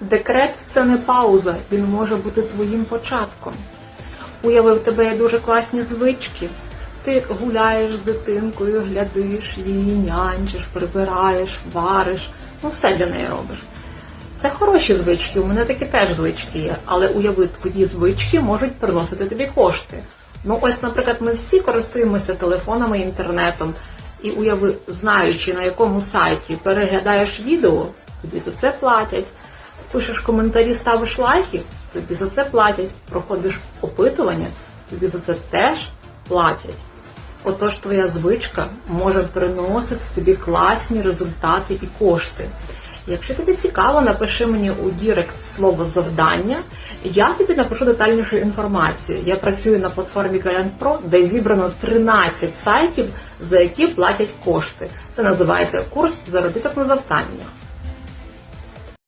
Декрет це не пауза, він може бути твоїм початком. Уяви, в тебе є дуже класні звички. Ти гуляєш з дитинкою, глядиш її, нянчиш, прибираєш, вариш, ну все для неї робиш. Це хороші звички, у мене такі теж звички є, але уяви, твої звички можуть приносити тобі кошти. Ну ось, наприклад, ми всі користуємося телефонами, інтернетом, і уяви, знаючи на якому сайті переглядаєш відео, тобі за це платять. Пишеш коментарі, ставиш лайки, тобі за це платять. Проходиш опитування, тобі за це теж платять. Отож, твоя звичка може приносити тобі класні результати і кошти. Якщо тобі цікаво, напиши мені у Дірект слово завдання. Я тобі напишу детальнішу інформацію. Я працюю на платформі Garant Pro, де зібрано 13 сайтів, за які платять кошти. Це називається курс заробіток на завданнях.